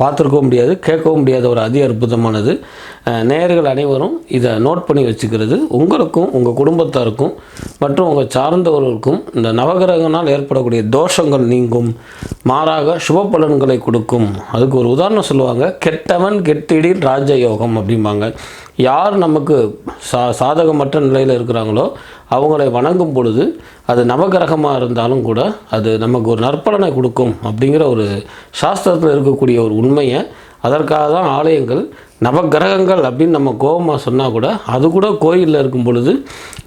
பார்த்துருக்கவும் முடியாது கேட்கவும் முடியாத ஒரு அதி அற்புதமானது. நேயர்கள் அனைவரும் இதை நோட் பண்ணி வச்சுக்கிறது. உங்களுக்கும் உங்கள் குடும்பத்தாருக்கும் மற்றும் உங்கள் சார்ந்தவர்களுக்கும் இந்த நவகிரகனால் ஏற்படக்கூடிய தோஷங்கள் நீங்கும். மாறாக சுப பலன்களை கொடுக்கும். அதுக்கு ஒரு உதாரணம் சொல்லுவாங்க கெட்டவன் கெட்டிடின் ராஜயோகம் அப்படிம்பாங்க. யார் நமக்கு சா சாதகமற்ற நிலையில் இருக்கிறாங்களோ அவங்களை வணங்கும் பொழுது அது நவகிரகமாக இருந்தாலும் கூட அது நமக்கு ஒரு நற்பலனை கொடுக்கும் அப்படிங்கிற ஒரு சாஸ்திரத்தில் இருக்கக்கூடிய ஒரு உண்மையை அதற்காக தான் ஆலயங்கள் நவகிரகங்கள் அப்படின்னு நம்ம கோபமாக சொன்னால் கூட அது கூட கோயிலில் இருக்கும் பொழுது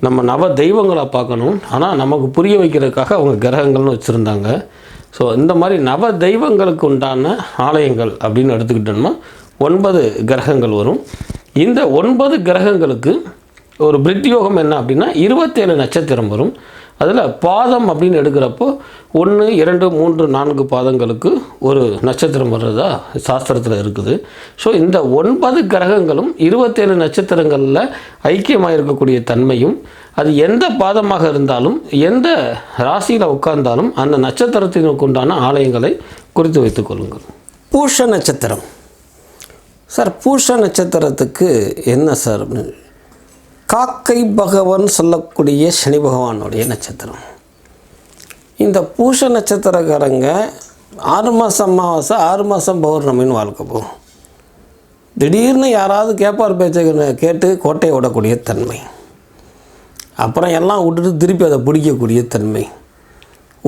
நம்ம நவ தெய்வங்களை பார்க்கணும். ஆனால் நமக்கு புரிய வைக்கிறதுக்காக அவங்க கிரகங்கள்னு வச்சுருந்தாங்க. ஸோ இந்த மாதிரி நவ தெய்வங்களுக்கு உண்டான ஆலயங்கள் அப்படின்னு எடுத்துக்கிட்டோம்னா ஒன்பது கிரகங்கள் வரும். இந்த ஒன்பது கிரகங்களுக்கு ஒரு பிரித்யோகம் என்ன அப்படின்னா இருபத்தேழு நட்சத்திரம் வரும். அதில் பாதம் அப்படின்னு எடுக்கிறப்போ ஒன்று இரண்டு மூன்று நான்கு பாதங்களுக்கு ஒரு நட்சத்திரம் வர்றதா சாஸ்திரத்தில் இருக்குது. ஸோ இந்த ஒன்பது கிரகங்களும் இருபத்தேழு நட்சத்திரங்களில் ஐக்கியமாக இருக்கக்கூடிய தன்மையும் அது எந்த பாதமாக இருந்தாலும் எந்த ராசியில் உட்கார்ந்தாலும் அந்த நட்சத்திரத்தினுக்கு உண்டான ஆலயங்களை குறித்து வைத்துக் கொள்ளுங்கள். பூஷ நட்சத்திரம். சார் பூஷ நட்சத்திரத்துக்கு என்ன சார் அப்படின்னு காக்கை பகவான் சொல்லக்கூடிய சனி பகவானுடைய நட்சத்திரம். இந்த பூஷ நட்சத்திரக்காரங்க ஆறு மாதம் அமாவாசை ஆறு மாதம் பௌர்ணமின்னு வாழ்க்கை போகும் திடீர்னு யாராவது கேட்பார் பேச்சை கேட்டு கோட்டையை விடக்கூடிய தன்மை. அப்புறம் எல்லாம் விட்டுட்டு திருப்பி அதை பிடிக்கக்கூடிய தன்மை.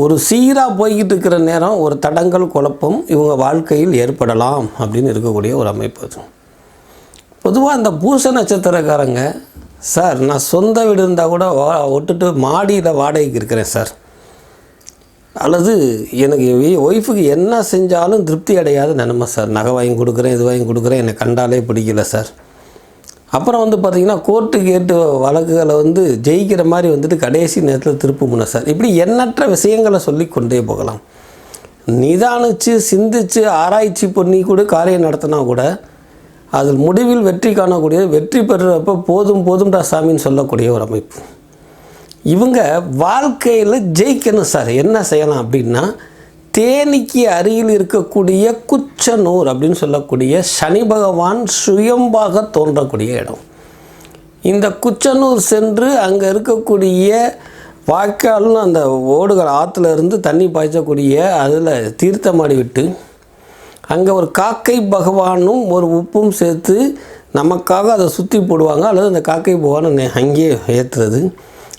ஒரு சீராக போய்கிட்டு இருக்கிற நேரம் ஒரு தடங்கல் குழப்பம் இவங்க வாழ்க்கையில் ஏற்படலாம் அப்படின்னு இருக்கக்கூடிய ஒரு அமைப்பு அது. பொதுவாக அந்த பூச நட்சத்திரக்காரங்க சார் நான் சொந்த வீடு இருந்தால் கூட வா- விட்டுட்டு மாடியில் வாடகைக்கு இருக்கிறேன் சார். அல்லது எனக்கு ஒய்ஃபுக்கு என்ன செஞ்சாலும் திருப்தி அடையாத நிலைமை சார். நகை வாங்கி கொடுக்குறேன் இது வாங்கி கொடுக்குறேன் என்னை கண்டாலே பிடிக்கல சார். அப்புறம் வந்து பார்த்திங்கன்னா கோர்ட்டு கேட்டு வழக்குகளை வந்து ஜெயிக்கிற மாதிரி வந்துட்டு கடைசி நேரத்தில் திருப்புமுன சார். இப்படி எண்ணற்ற விஷயங்களை சொல்லி கொண்டே போகலாம். நிதானித்து சிந்தித்து ஆராய்ச்சி பண்ணி கூட காரியம் நடத்தினா கூட அதில் முடிவில் வெற்றி காணக்கூடிய வெற்றி பெறுறப்ப போதும் போதும்டா சாமின்னு சொல்லக்கூடிய ஒரு அமைப்பு. இவங்க வாழ்க்கையில் ஜெயிக்கணும் சார். என்ன செய்யலாம் அப்படின்னா தேனிக்கு அருகில் இருக்கக்கூடிய குச்சனூர் அப்படின்னு சொல்லக்கூடிய சனி பகவான் சுயம்பாக தோன்றக்கூடிய இடம். இந்த குச்சனூர் சென்று அங்கே இருக்கக்கூடிய வாய்க்கால்னு அந்த ஓடுகள் ஆற்றுல இருந்து தண்ணி பாய்ச்சக்கூடிய அதில் தீர்த்தமாடி விட்டு அங்கே ஒரு காக்கை பகவானும் ஒரு உப்பும் சேர்த்து நமக்காக அதை சுற்றி போடுவாங்க. அல்லது அந்த காக்கை பகவானை அங்கேயே ஏற்றுறது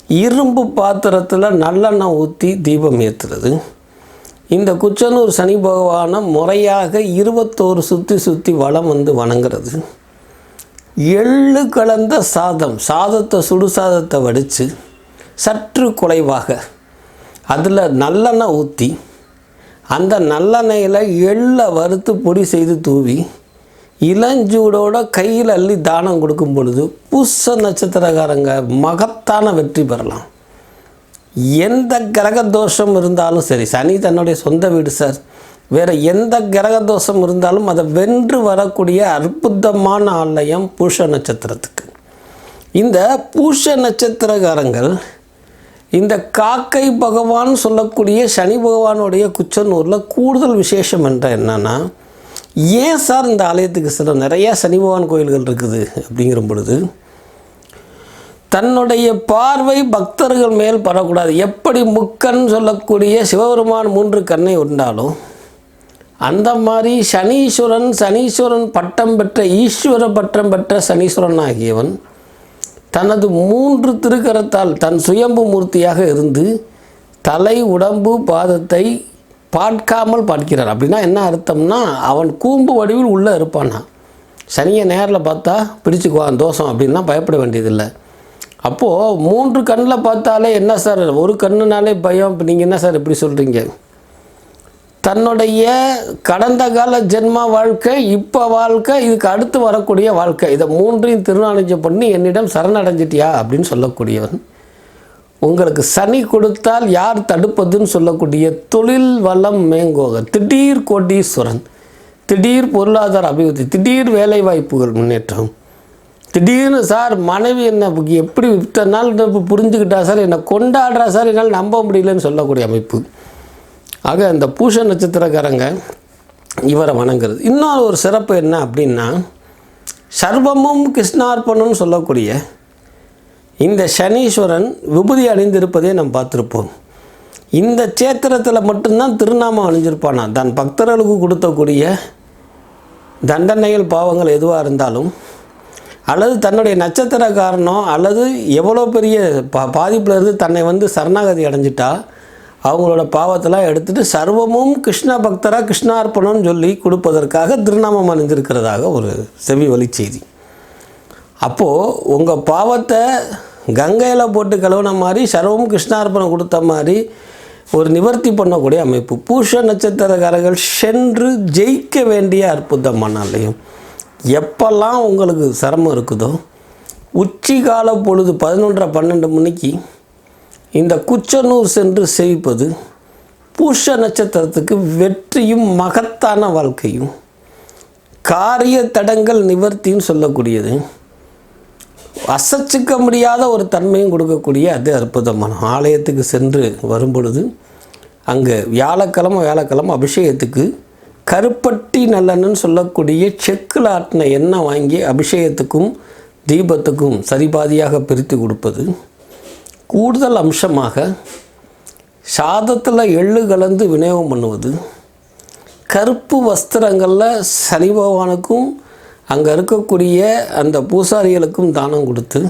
இரும்பு பாத்திரத்தில் நல்லெண்ணெய் ஊற்றி தீபம் ஏற்றுறது இந்த குச்சனூர் சனி பகவானை முறையாக இருபத்தோரு சுற்றி சுற்றி வளம் வந்து வணங்குறது. எள்ளு கலந்த சாதம் சாதத்தை சுடு சாதத்தை வடித்து சற்று குறைவாக அதில் நல்லெண்ணெய் ஊற்றி அந்த நல்லெண்ணெயில் எள்ளை வறுத்து பொடி செய்து தூவி இளஞ்சூடோட கையில் அள்ளி தானம் கொடுக்கும் பொழுது புஷ நட்சத்திரக்காரங்க மகத்தான வெற்றி பெறலாம். எந்த கிரக தோஷம் இருந்தாலும் சரி சனி தன்னுடைய சொந்த வீடு சார். வேறு எந்த கிரக தோஷம் இருந்தாலும் அதை வென்று வரக்கூடிய அற்புதமான ஆலயம் பூஷ நட்சத்திரத்துக்கு. இந்த பூஷ நட்சத்திரக்காரங்கள் இந்த காக்கை பகவான் சொல்லக்கூடிய சனி பகவானுடைய குச்சனூரில் கூடுதல் விசேஷம் என்ற என்னென்னா ஏன் சார் இந்த ஆலயத்துக்கு சில நிறையா சனி பகவான் கோயில்கள் இருக்குது அப்படிங்கிற பொழுது தன்னுடைய பார்வை பக்தர்கள் மேல் படக்கூடாது. எப்படி முக்கன் சொல்லக்கூடிய சிவபெருமான் மூன்று கண்ணை உண்டாலும் அந்த மாதிரி சனீஸ்வரன் சனீஸ்வரன் பட்டம் பெற்ற ஈஸ்வர பட்டம் பெற்ற சனீஸ்வரன் ஆகியவன் தனது மூன்று திருக்கரத்தால் தன் சுயம்பு மூர்த்தியாக இருந்து தலை உடம்பு பாதத்தை பார்க்காமல் பார்க்கிறார். அப்படின்னா என்ன அர்த்தம்னா அவன் கூம்பு வடிவில் உள்ளே இருப்பானா? சனியை நேரில் பார்த்தா பிடிச்சிக்குவான் தோஷம் அப்படின்னா பயப்பட வேண்டியதில்லை. அப்போது மூன்று கண்ணில் பார்த்தாலே என்ன சார்? ஒரு கண்ணுனாலே பயம். இப்போ நீங்கள் என்ன சார் இப்படி சொல்கிறீங்க தன்னுடைய கடந்த கால ஜென்ம வாழ்க்கை இப்போ வாழ்க்கை இதுக்கு அடுத்து வரக்கூடிய வாழ்க்கை. இதை மூன்றையும் திருநாளஞ்சம் பண்ணி என்னிடம் சரணடைஞ்சிட்டியா அப்படின்னு சொல்லக்கூடியவன். உங்களுக்கு சனி கொடுத்தால் யார் தடுப்பதுன்னு சொல்லக்கூடிய தொழில் வளம் மேங்கோக. திடீர் கோடீஸ்வரன் திடீர் பொருளாதார அபிவிருத்தி திடீர் வேலை வாய்ப்புகள் முன்னேற்றம். திடீர்னு சார் மனைவி என்ன எப்படி இத்தனை நாள் புரிஞ்சுக்கிட்டா சார் என்னை கொண்டாடுறா சார் என்னால் நம்ப முடியலன்னு சொல்லக்கூடிய அமைப்பு. ஆக இந்த பூஷ நட்சத்திரக்காரங்க இவரை வணங்குறது. இன்னொரு ஒரு சிறப்பு என்ன அப்படின்னா சர்வமும் கிருஷ்ணார்ப்பணம்னு சொல்லக்கூடிய இந்த சனீஸ்வரன் விபூதி அணிந்திருப்பதை நாம் பார்த்துருப்போம். இந்த சேத்திரத்தில் மட்டும்தான் திருநாமம் அணிஞ்சிருப்பானா தன் பக்தர்களுக்கு கொடுத்தக்கூடிய தண்டனைகள் பாவங்கள் எதுவாக இருந்தாலும் அல்லது தன்னுடைய நட்சத்திர காரணம் அல்லது எவ்வளோ பெரிய பா பாதிப்பில் இருந்து தன்னை வந்து சரணாகதி அடைஞ்சிட்டா அவங்களோட பாவத்தெல்லாம் எடுத்துட்டு சர்வமும் கிருஷ்ண பக்தராக கிருஷ்ணார்ப்பணம்னு சொல்லி கொடுப்பதற்காக திருநாமம் அணிஞ்சிருக்கிறதாக ஒரு செவி வழி செய்தி. அப்போது உங்கள் பாவத்தை கங்கையில் போட்டு கழுவுன மாதிரி சர்வம் கிருஷ்ணார்ப்பணம் கொடுத்த மாதிரி ஒரு நிவர்த்தி பண்ணக்கூடிய அமைப்பு. பூஷ நட்சத்திரக்காரர்கள் சென்று ஜெயிக்க வேண்டிய அற்புதமான ஆலயம் எப்பெல்லாம் உங்களுக்கு சிரமம் இருக்குதோ உச்சிகால பொழுது பதினொன்றரை பன்னெண்டு மணிக்கு இந்த குச்சனூர் சென்று சேவிப்பது பூஷ நட்சத்திரத்துக்கு வெற்றியும் மகத்தான வாழ்க்கையும். காரிய தடங்கள் நிவர்த்தின்னு சொல்லக்கூடியது. அசைச்சிக்க முடியாத ஒரு தன்மையும் கொடுக்கக்கூடிய அது அற்புதமான ஆலயத்துக்கு சென்று வரும்பொழுது அங்கே வியாழக்கிழமை வியாழக்கிழமை அபிஷேகத்துக்கு கருப்பட்டி நல்லன்னு சொல்லக்கூடிய செக்கில் ஆட்டின எண்ணெய் வாங்கி அபிஷேகத்துக்கும் தீபத்துக்கும் சரிபாதியாக பிரித்து கொடுப்பது. கூடுதல் அம்சமாக சாதத்தில் எள்ளு கலந்து விநியோகம் பண்ணுவது கருப்பு வஸ்திரங்களில் சனி பகவானுக்கும் அங்கே இருக்கக்கூடிய அந்த பூசாரிகளுக்கும் தானம் கொடுத்து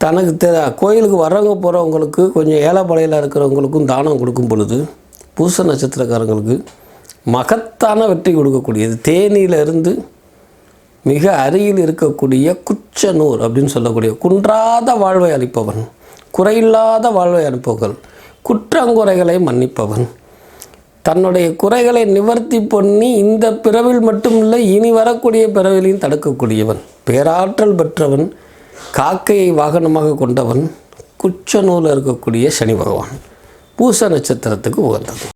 தனக்கு தெ கோயிலுக்கு வர்றவங்க போகிறவங்களுக்கு கொஞ்சம் ஏழைப்படையில் இருக்கிறவங்களுக்கும் தானம் கொடுக்கும் பொழுது பூச நட்சத்திரக்காரங்களுக்கு மகத்தான வெற்றி கொடுக்கக்கூடியது. தேனியிலிருந்து மிக அருகில் இருக்கக்கூடிய குச்சனூர் அப்படின்னு சொல்லக்கூடிய குன்றாத வாழ்வை அளிப்பவன். குறையில்லாத வாழ்வை அனுப்புகள் குற்றங்குறைகளை மன்னிப்பவன். தன்னுடைய குறைகளை நிவர்த்தி பண்ணி இந்த பிறவில் மட்டுமில்லை இனி வரக்கூடிய பிறவிலையும் தடுக்கக்கூடியவன். பேராற்றல் பெற்றவன் காக்கையை வாகனமாக கொண்டவன் குச்சனூரில் இருக்கக்கூடிய சனி பகவான். பூச நட்சத்திரத்துக்கு உகந்தது.